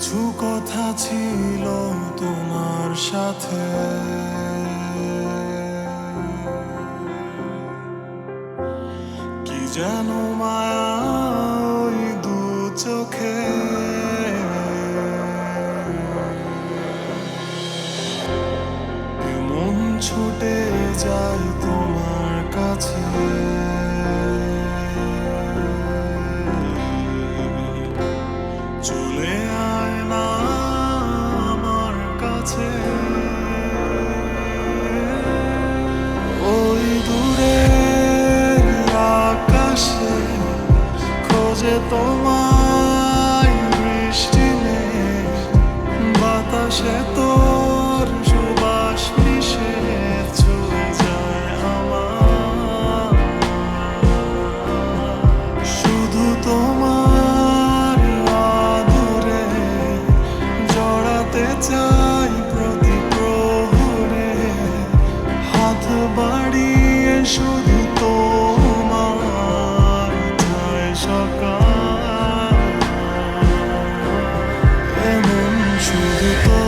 কিছু কথা ছিল তোমার সাথে। কি যেন মায়া ওই দু চোখে শুধু তোমার চাই সকাল। এমন শুধু তোমার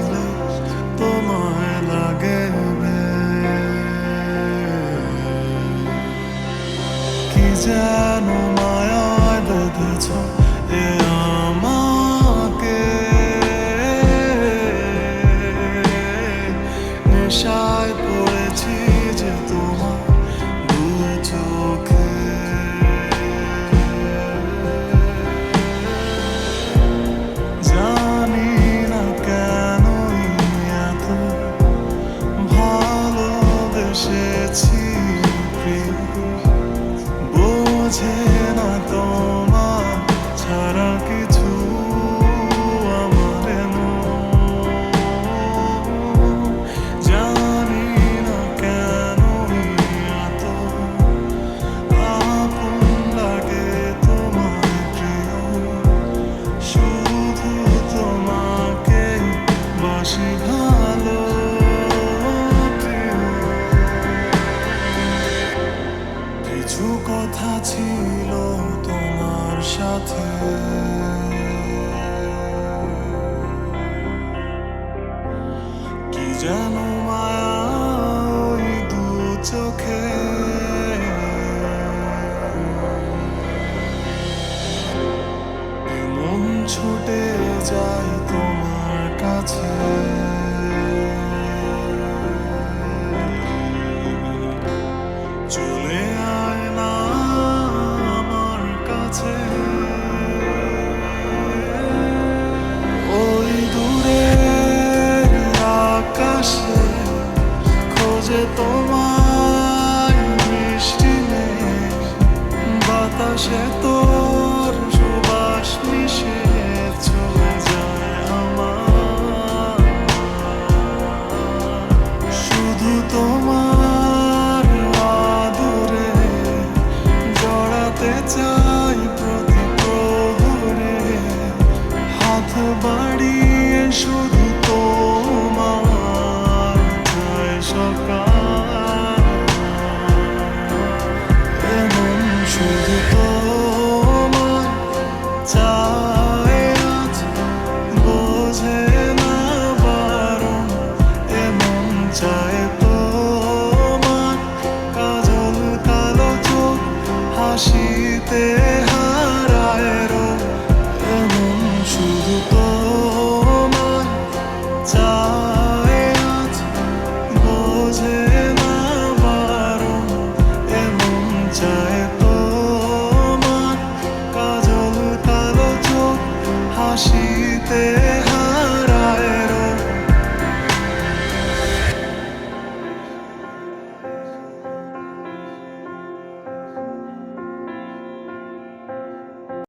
আমাকে। নেশায় পড়েছি যে তোমার দু চোখে। জানি না কেনই এত ভালোবেসেছি। বোঝে ছিল তোমার সাথে। কি যেন মায়া ওই দু চোখে। মন ছুটে যায় তোমার কাছে। চলে বৃষ্টি নেই, বাতাসে তোর সুবাস মিশে ছুঁয়ে যায় আমার। শুধু তোমার আদরে জড়াতে চাই প্রতি প্রহরে, হাত বাড়িয়ে শুধু তোমার সকাল। বোঝে না বারণ তোমার কাজল কালো চোখ হাসিতে